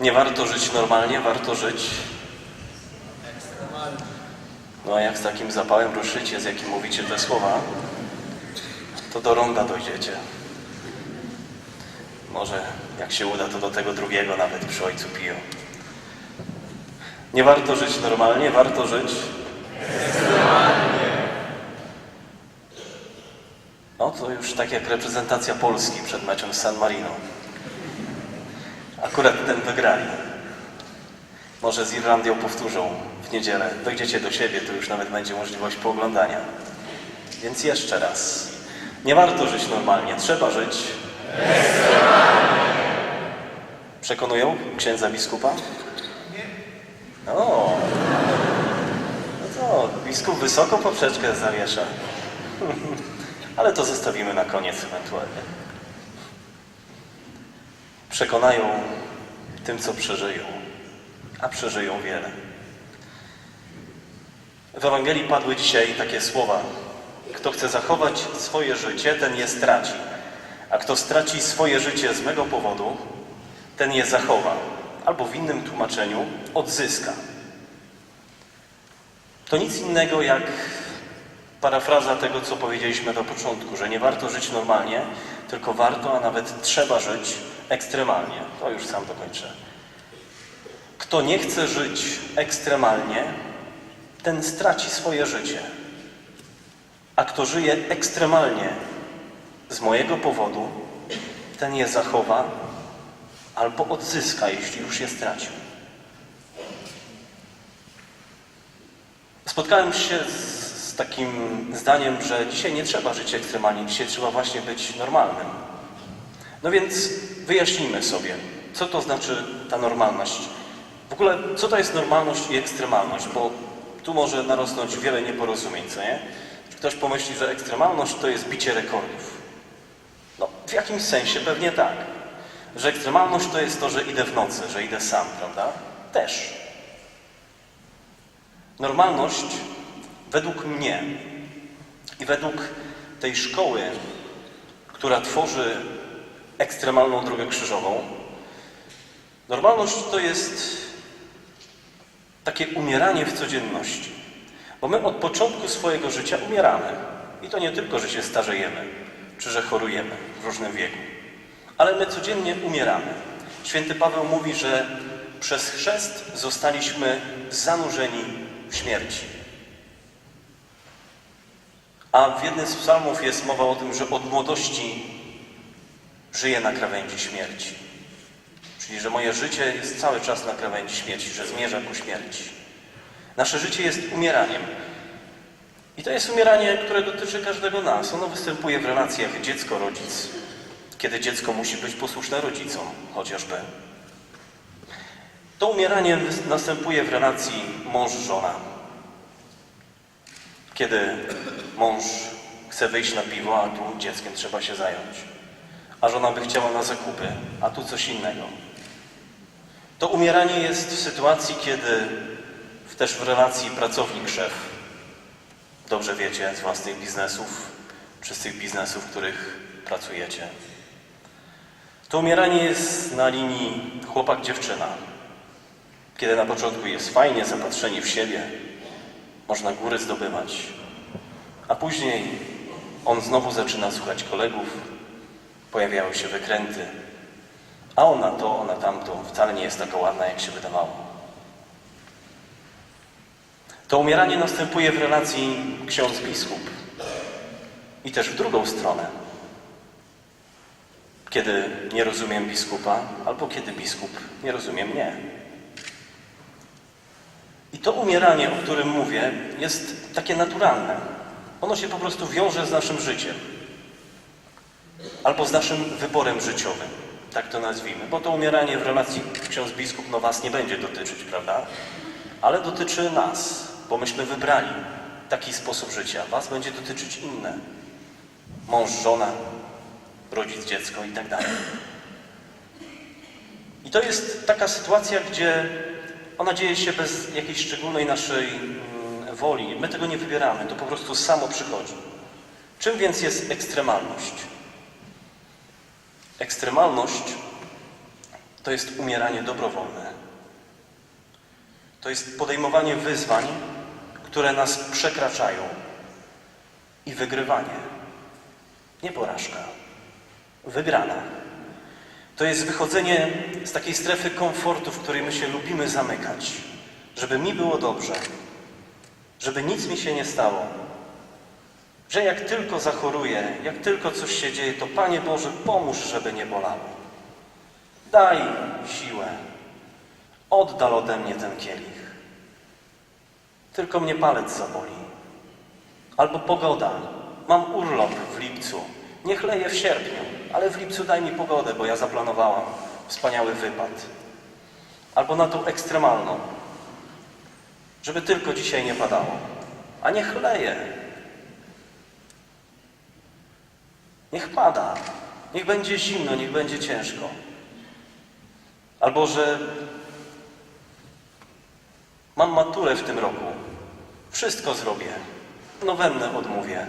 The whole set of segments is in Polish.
Nie warto żyć normalnie, warto żyć. No a jak z takim zapałem ruszycie, z jakim mówicie te słowa, to do ronda dojdziecie. Może jak się uda, to do tego drugiego nawet przy ojcu Pio. Nie warto żyć normalnie, warto żyć. No to już tak jak reprezentacja Polski przed meczem z San Marino. Akurat ten wygrali. Może z Irlandią powtórzą w niedzielę. Dojdziecie do siebie, to już nawet będzie możliwość pooglądania. Więc jeszcze raz. Nie warto żyć normalnie, trzeba żyć. Przekonują księdza biskupa? Nie. O. No to biskup wysoko poprzeczkę zawiesza. Ale to zostawimy na koniec ewentualnie. Przekonają tym, co przeżyją, a przeżyją wiele. W Ewangelii padły dzisiaj takie słowa. Kto chce zachować swoje życie, ten je straci. A kto straci swoje życie z mego powodu, ten je zachowa. Albo w innym tłumaczeniu odzyska. To nic innego jak parafraza tego, co powiedzieliśmy na początku, że nie warto żyć normalnie, tylko warto, a nawet trzeba żyć ekstremalnie. To już sam dokończę. Kto nie chce żyć ekstremalnie, ten straci swoje życie. A kto żyje ekstremalnie z mojego powodu, ten je zachowa albo odzyska, jeśli już je stracił. Spotkałem się z, z takim zdaniem, że dzisiaj nie trzeba żyć ekstremalnie, dzisiaj trzeba właśnie być normalnym. No więc wyjaśnijmy sobie, co to znaczy ta normalność. W ogóle, co to jest normalność i ekstremalność, bo tu może narosnąć wiele nieporozumień, co nie? Ktoś pomyśli, że ekstremalność to jest bicie rekordów. No, w jakimś sensie pewnie tak. Że ekstremalność to jest to, że idę w nocy, że idę sam, prawda? Też. Normalność według mnie i według tej szkoły, która tworzy ekstremalną drogę krzyżową, normalność to jest takie umieranie w codzienności. Bo my od początku swojego życia umieramy. I to nie tylko, że się starzejemy, czy że chorujemy w różnym wieku, ale my codziennie umieramy. Święty Paweł mówi, że przez chrzest zostaliśmy zanurzeni w śmierci. A w jednym z psalmów jest mowa o tym, że od młodości żyję na krawędzi śmierci. Czyli, że moje życie jest cały czas na krawędzi śmierci, że zmierza ku śmierci. Nasze życie jest umieraniem. I to jest umieranie, które dotyczy każdego nas. Ono występuje w relacjach dziecko-rodzic, kiedy dziecko musi być posłuszne rodzicom, chociażby. To umieranie następuje w relacji mąż-żona. Kiedy mąż chce wyjść na piwo, a tu dzieckiem trzeba się zająć. A żona by chciała na zakupy, a tu coś innego. To umieranie jest w sytuacji, kiedy też w relacji pracownik-szef. Dobrze wiecie z własnych biznesów, czy z tych biznesów, w których pracujecie. To umieranie jest na linii chłopak-dziewczyna. Kiedy na początku jest fajnie, zapatrzeni w siebie, można góry zdobywać, a później on znowu zaczyna słuchać kolegów, pojawiają się wykręty, a ona to, ona tamto wcale nie jest taka ładna, jak się wydawało. To umieranie następuje w relacji ksiądz-biskup. I też w drugą stronę. Kiedy nie rozumiem biskupa, albo kiedy biskup nie rozumie mnie. I to umieranie, o którym mówię, jest takie naturalne. Ono się po prostu wiąże z naszym życiem. Albo z naszym wyborem życiowym. Tak to nazwijmy. Bo to umieranie w relacji ksiądz-biskup no was nie będzie dotyczyć, prawda? Ale dotyczy nas bo myśmy wybrali taki sposób życia. Was będzie dotyczyć inne. Mąż, żona, rodzic, dziecko i tak dalej. I to jest taka sytuacja, gdzie ona dzieje się bez jakiejś szczególnej naszej mm, woli. My tego nie wybieramy, to po prostu samo przychodzi. Czym więc jest ekstremalność? Ekstremalność to jest umieranie dobrowolne. To jest podejmowanie wyzwań, które nas przekraczają i wygrywanie. Nie porażka, wygrana. To jest wychodzenie z takiej strefy komfortu, w której my się lubimy zamykać, żeby mi było dobrze, żeby nic mi się nie stało, że jak tylko zachoruję, jak tylko coś się dzieje, to Panie Boże, pomóż, żeby nie bolało. Daj siłę. Oddal ode mnie ten kielich. Tylko mnie palec zaboli. Albo pogoda. Mam urlop w lipcu. Niech leje w sierpniu, ale w lipcu daj mi pogodę, bo ja zaplanowałam wspaniały wypad. Albo na tą ekstremalną. Żeby tylko dzisiaj nie padało. A niech leje. Niech pada. Niech będzie zimno, niech będzie ciężko. Albo że mam maturę w tym roku. Wszystko zrobię. Nowennę odmówię.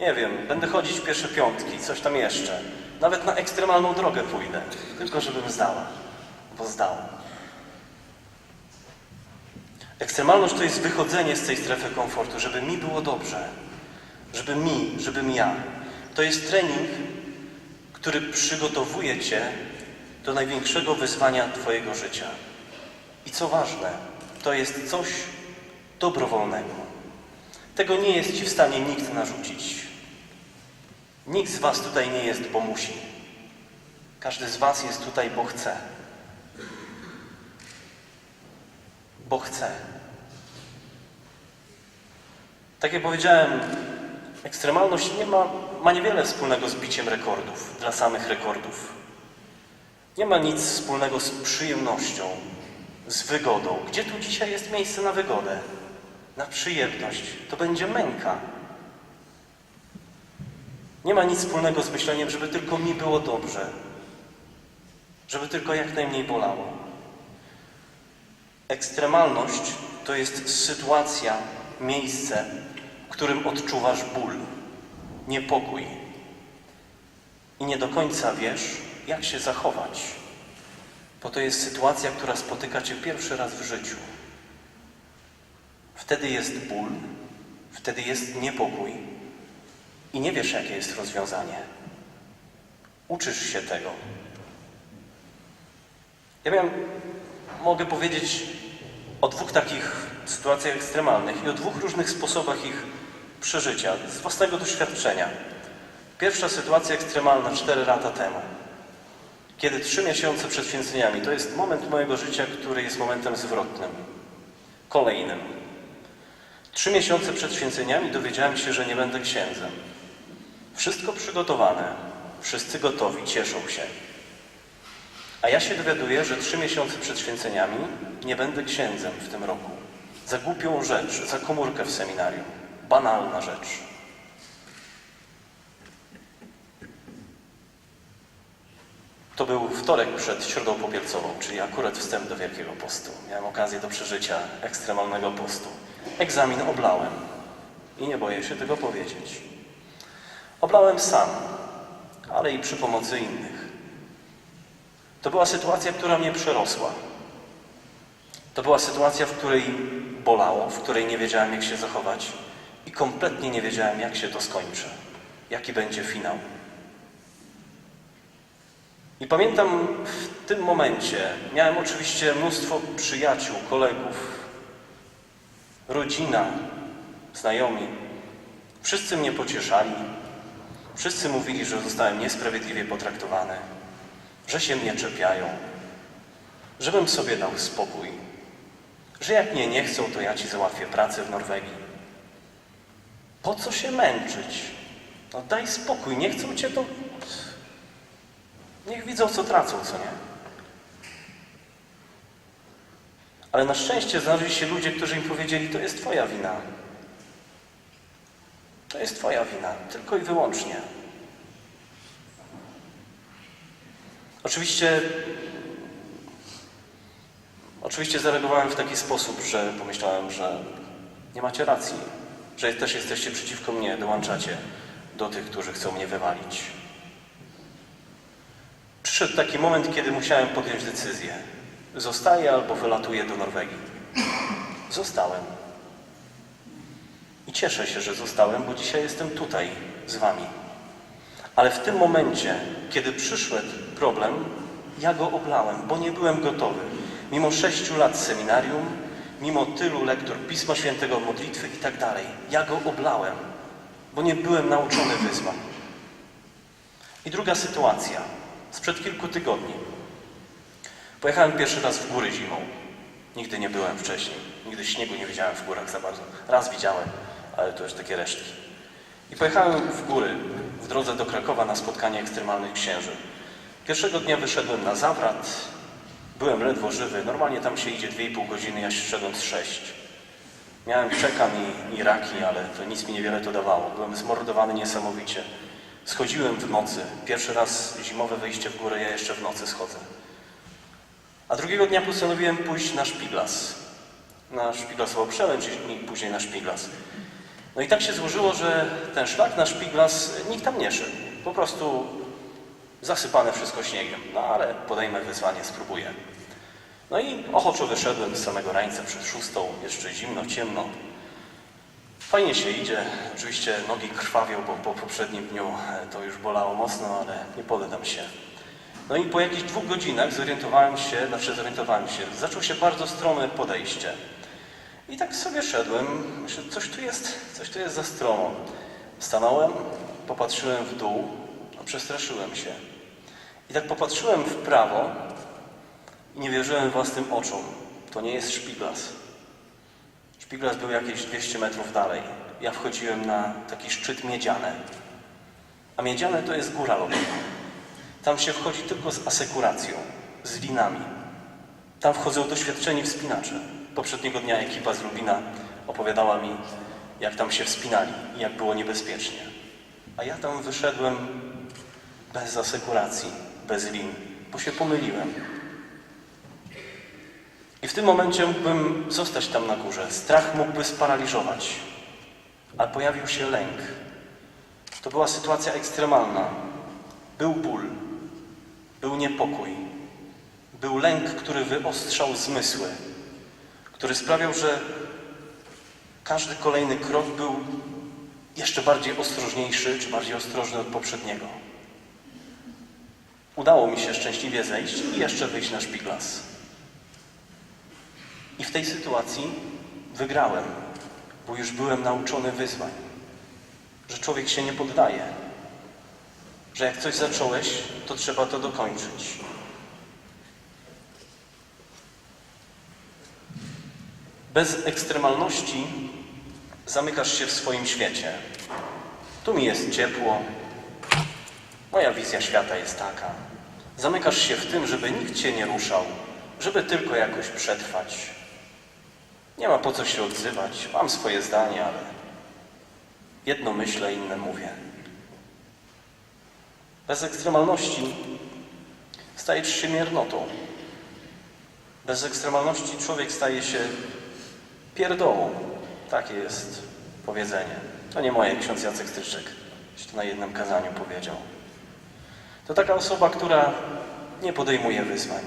Nie wiem, będę chodzić pierwsze piątki, coś tam jeszcze. Nawet na ekstremalną drogę pójdę. Tylko żebym zdała. Bo zdał. Ekstremalność to jest wychodzenie z tej strefy komfortu, żeby mi było dobrze. Żeby mi, żebym ja. To jest trening, który przygotowuje Cię do największego wyzwania Twojego życia. I co ważne, to jest coś dobrowolnego. Tego nie jest Ci w stanie nikt narzucić. Nikt z Was tutaj nie jest, bo musi. Każdy z Was jest tutaj, bo chce. Bo chce. Tak jak powiedziałem, ekstremalność nie ma, ma niewiele wspólnego z biciem rekordów, dla samych rekordów. Nie ma nic wspólnego z przyjemnością, z wygodą. Gdzie tu dzisiaj jest miejsce na wygodę? Na przyjemność. To będzie męka. Nie ma nic wspólnego z myśleniem, żeby tylko mi było dobrze. Żeby tylko jak najmniej bolało. Ekstremalność to jest sytuacja, miejsce, w którym odczuwasz ból, niepokój i nie do końca wiesz, jak się zachować, bo to jest sytuacja, która spotyka Cię pierwszy raz w życiu. Wtedy jest ból, wtedy jest niepokój i nie wiesz, jakie jest rozwiązanie. Uczysz się tego. Ja miałem, mogę powiedzieć o dwóch takich sytuacjach ekstremalnych i o dwóch różnych sposobach ich przeżycia z własnego doświadczenia. Pierwsza sytuacja ekstremalna cztery lata temu. Kiedy trzy miesiące przed święceniami, to jest moment mojego życia, który jest momentem zwrotnym, kolejnym. Trzy miesiące przed święceniami dowiedziałem się, że nie będę księdzem. Wszystko przygotowane, wszyscy gotowi, cieszą się. A ja się dowiaduję, że trzy miesiące przed święceniami nie będę księdzem w tym roku. Za głupią rzecz, za komórkę w seminarium. Banalna rzecz. To był wtorek przed Środą Popielcową, czyli akurat wstęp do Wielkiego Postu. Miałem okazję do przeżycia ekstremalnego postu. Egzamin oblałem i nie boję się tego powiedzieć. Oblałem sam, ale i przy pomocy innych. To była sytuacja, która mnie przerosła. To była sytuacja, w której bolało, w której nie wiedziałem, jak się zachować i kompletnie nie wiedziałem, jak się to skończy, jaki będzie finał. I pamiętam w tym momencie, miałem oczywiście mnóstwo przyjaciół, kolegów, rodzina, znajomi. Wszyscy mnie pocieszali. Wszyscy mówili, że zostałem niesprawiedliwie potraktowany, że się mnie czepiają, żebym sobie dał spokój, że jak mnie nie chcą, to ja ci załatwię pracę w Norwegii. Po co się męczyć? No daj spokój, nie chcą cię to. Niech widzą, co tracą, co nie. Ale na szczęście znaleźli się ludzie, którzy im powiedzieli, to jest twoja wina. To jest twoja wina, tylko i wyłącznie. Oczywiście, oczywiście zareagowałem w taki sposób, że pomyślałem, że nie macie racji, że też jesteście przeciwko mnie, dołączacie do tych, którzy chcą mnie wywalić. Przyszedł taki moment, kiedy musiałem podjąć decyzję. Zostaję albo wylatuję do Norwegii. Zostałem. I cieszę się, że zostałem, bo dzisiaj jestem tutaj z Wami. Ale w tym momencie, kiedy przyszedł problem, ja go oblałem, bo nie byłem gotowy. Mimo sześciu lat seminarium, mimo tylu lektur Pisma Świętego, modlitwy i tak dalej, ja go oblałem, bo nie byłem nauczony wyzwań. I druga sytuacja, sprzed kilku tygodni. Pojechałem pierwszy raz w góry zimą. Nigdy nie byłem wcześniej. Nigdy śniegu nie widziałem w górach za bardzo. Raz widziałem, ale to już takie resztki. I pojechałem w góry, w drodze do Krakowa na spotkanie ekstremalnych księży. Pierwszego dnia wyszedłem na zawrat. Byłem ledwo żywy. Normalnie tam się idzie 2,5 godziny, ja szedłem z 6. Miałem czekan i, i raki, ale to nic mi niewiele to dawało. Byłem zmordowany niesamowicie. Schodziłem w nocy. Pierwszy raz zimowe wyjście w górę, ja jeszcze w nocy schodzę. A drugiego dnia postanowiłem pójść na Szpiglas. Na Szpiglasowo przełęcz i później na Szpiglas. No i tak się złożyło, że ten szlak na Szpiglas nikt tam nie szedł. Po prostu zasypane wszystko śniegiem. No ale podejmę wyzwanie, spróbuję. No i ochoczo wyszedłem z samego rańca przed szóstą, jeszcze zimno, ciemno. Fajnie się idzie. Oczywiście nogi krwawią, bo po poprzednim dniu e, to już bolało mocno, ale nie poddam się. No i po jakichś dwóch godzinach zorientowałem się, znaczy zorientowałem się, zaczął się bardzo strome podejście. I tak sobie szedłem, myślę, coś tu jest, coś tu jest za stromo. Stanąłem, popatrzyłem w dół, no przestraszyłem się. I tak popatrzyłem w prawo i nie wierzyłem własnym oczom. To nie jest szpiglas. Szpiglas był jakieś 200 metrów dalej. Ja wchodziłem na taki szczyt miedziane. A miedziane to jest góra lodowa. Tam się wchodzi tylko z asekuracją, z linami. Tam wchodzą doświadczeni wspinacze. Poprzedniego dnia ekipa z Lubina opowiadała mi, jak tam się wspinali i jak było niebezpiecznie. A ja tam wyszedłem bez asekuracji, bez lin, bo się pomyliłem. I w tym momencie mógłbym zostać tam na górze. Strach mógłby sparaliżować, ale pojawił się lęk. To była sytuacja ekstremalna. Był ból, był niepokój, był lęk, który wyostrzał zmysły, który sprawiał, że każdy kolejny krok był jeszcze bardziej ostrożniejszy, czy bardziej ostrożny od poprzedniego. Udało mi się szczęśliwie zejść i jeszcze wyjść na szpiglas. I w tej sytuacji wygrałem, bo już byłem nauczony wyzwań, że człowiek się nie poddaje, że jak coś zacząłeś, to trzeba to dokończyć. Bez ekstremalności zamykasz się w swoim świecie. Tu mi jest ciepło, moja wizja świata jest taka. Zamykasz się w tym, żeby nikt cię nie ruszał, żeby tylko jakoś przetrwać. Nie ma po co się odzywać, mam swoje zdanie, ale jedno myślę, inne mówię. Bez ekstremalności stajesz się miernotą. Bez ekstremalności człowiek staje się pierdołą. Takie jest powiedzenie. To nie moje, ksiądz Jacek Stryczyk. To na jednym kazaniu powiedział. To taka osoba, która nie podejmuje wyzwań,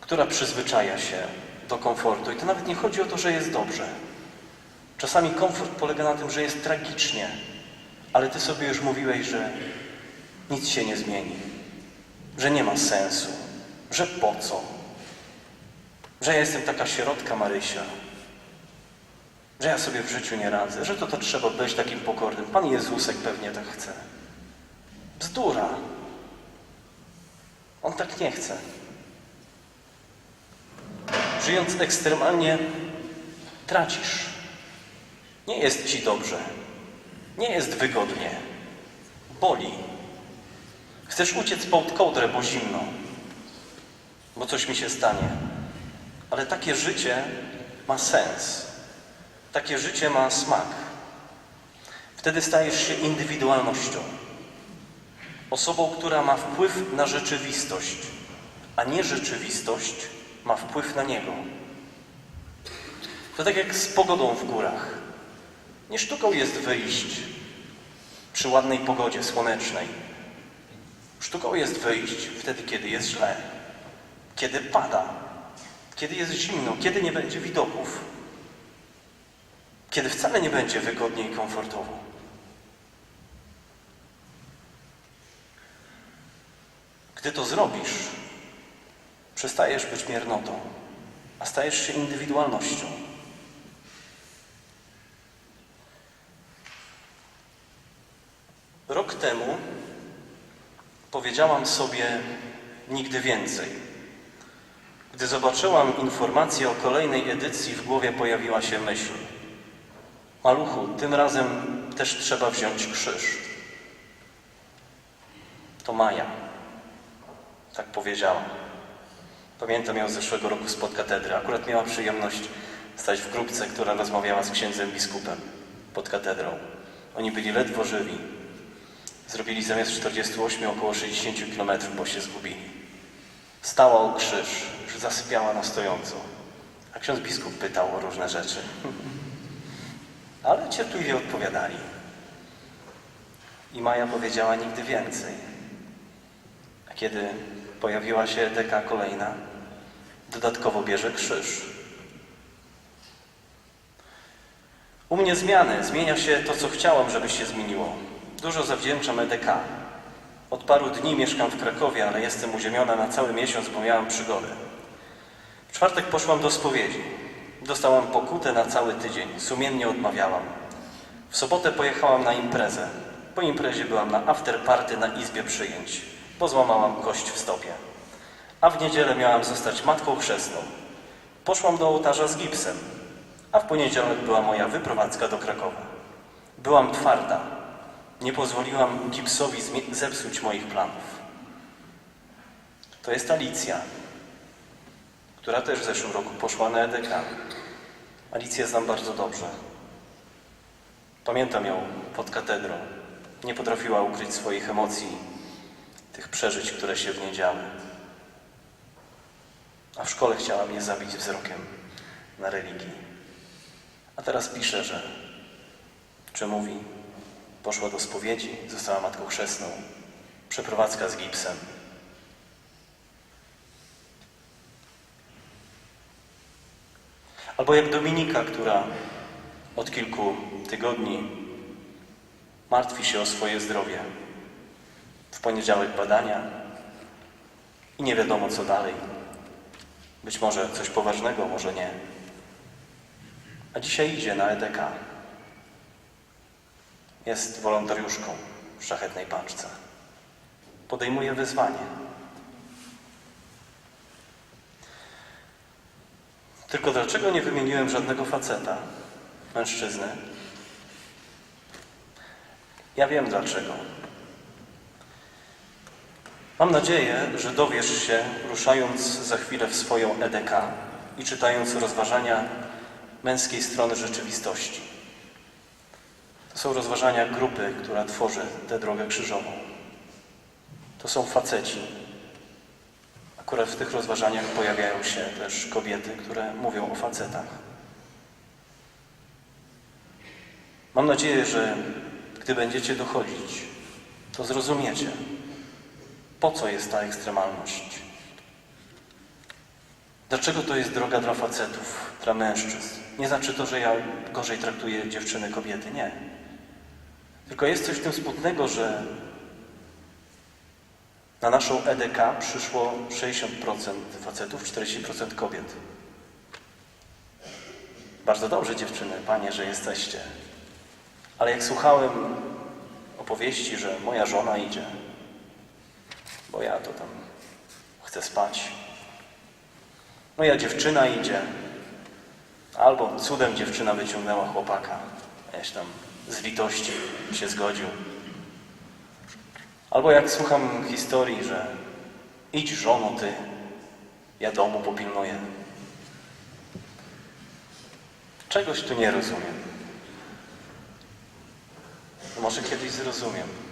która przyzwyczaja się do komfortu. I to nawet nie chodzi o to, że jest dobrze. Czasami komfort polega na tym, że jest tragicznie, ale ty sobie już mówiłeś, że nic się nie zmieni, że nie ma sensu, że po co, że ja jestem taka środka Marysia, że ja sobie w życiu nie radzę, że to to trzeba być takim pokornym. Pan Jezusek pewnie tak chce. Bzdura. On tak nie chce. Żyjąc ekstremalnie, tracisz. Nie jest ci dobrze. Nie jest wygodnie. Boli. Chcesz uciec pod kołdrę, bo zimno. Bo coś mi się stanie. Ale takie życie ma sens. Takie życie ma smak. Wtedy stajesz się indywidualnością. Osobą, która ma wpływ na rzeczywistość, a nie rzeczywistość ma wpływ na niego. To tak jak z pogodą w górach. Nie sztuką jest wyjść przy ładnej pogodzie słonecznej. Sztuką jest wyjść wtedy, kiedy jest źle, kiedy pada, kiedy jest zimno, kiedy nie będzie widoków, kiedy wcale nie będzie wygodnie i komfortowo. Gdy to zrobisz, przestajesz być miernotą, a stajesz się indywidualnością. Rok temu powiedziałam sobie nigdy więcej. Gdy zobaczyłam informację o kolejnej edycji, w głowie pojawiła się myśl. Maluchu, tym razem też trzeba wziąć krzyż. To Maja. Tak powiedziała. Pamiętam ją z zeszłego roku spod katedry. Akurat miała przyjemność stać w grupce, która rozmawiała z księdzem biskupem pod katedrą. Oni byli ledwo żywi. Zrobili zamiast 48 około 60 kilometrów, bo się zgubili. Stała o krzyż, już zasypiała na stojąco. A ksiądz biskup pytał o różne rzeczy. Ale cierpliwie odpowiadali. I Maja powiedziała nigdy więcej. A kiedy pojawiła się deka kolejna, dodatkowo bierze krzyż. U mnie zmiany. Zmienia się to, co chciałam, żeby się zmieniło. Dużo zawdzięczam EDK. Od paru dni mieszkam w Krakowie, ale jestem uziemiona na cały miesiąc, bo miałam przygodę. W czwartek poszłam do spowiedzi. Dostałam pokutę na cały tydzień. Sumiennie odmawiałam. W sobotę pojechałam na imprezę. Po imprezie byłam na afterparty na izbie przyjęć, bo złamałam kość w stopie. A w niedzielę miałam zostać matką chrzestną. Poszłam do ołtarza z gipsem, a w poniedziałek była moja wyprowadzka do Krakowa. Byłam twarda. Nie pozwoliłam gipsowi zepsuć moich planów. To jest Alicja, która też w zeszłym roku poszła na EDK. Alicję znam bardzo dobrze. Pamiętam ją pod katedrą. Nie potrafiła ukryć swoich emocji, tych przeżyć, które się w niej działy. A w szkole chciała mnie zabić wzrokiem na religii. A teraz pisze, że czy mówi, poszła do spowiedzi, została matką chrzestną, przeprowadzka z gipsem. Albo jak Dominika, która od kilku tygodni martwi się o swoje zdrowie. W poniedziałek badania i nie wiadomo co dalej. Być może coś poważnego, może nie. A dzisiaj idzie na EDK. Jest wolontariuszką w szlachetnej paczce. Podejmuje wyzwanie. Tylko dlaczego nie wymieniłem żadnego faceta, mężczyzny? Ja wiem dlaczego. Mam nadzieję, że dowiesz się, ruszając za chwilę w swoją EDK i czytając rozważania męskiej strony rzeczywistości. To są rozważania grupy, która tworzy tę drogę krzyżową. To są faceci. Akurat w tych rozważaniach pojawiają się też kobiety, które mówią o facetach. Mam nadzieję, że gdy będziecie dochodzić, to zrozumiecie, po co jest ta ekstremalność. Dlaczego to jest droga dla facetów, dla mężczyzn? Nie znaczy to, że ja gorzej traktuję dziewczyny, kobiety. Nie. Tylko jest coś w tym smutnego, że na naszą EDK przyszło 60% facetów, 40% kobiet. Bardzo dobrze, dziewczyny, panie, że jesteście. Ale jak słuchałem opowieści, że moja żona idzie, bo ja to tam chcę spać, moja dziewczyna idzie, albo cudem dziewczyna wyciągnęła chłopaka, a ja się tam z litości się zgodził. Albo jak słucham historii, że idź żono ty, ja domu popilnuję. Czegoś tu nie rozumiem. Może kiedyś zrozumiem.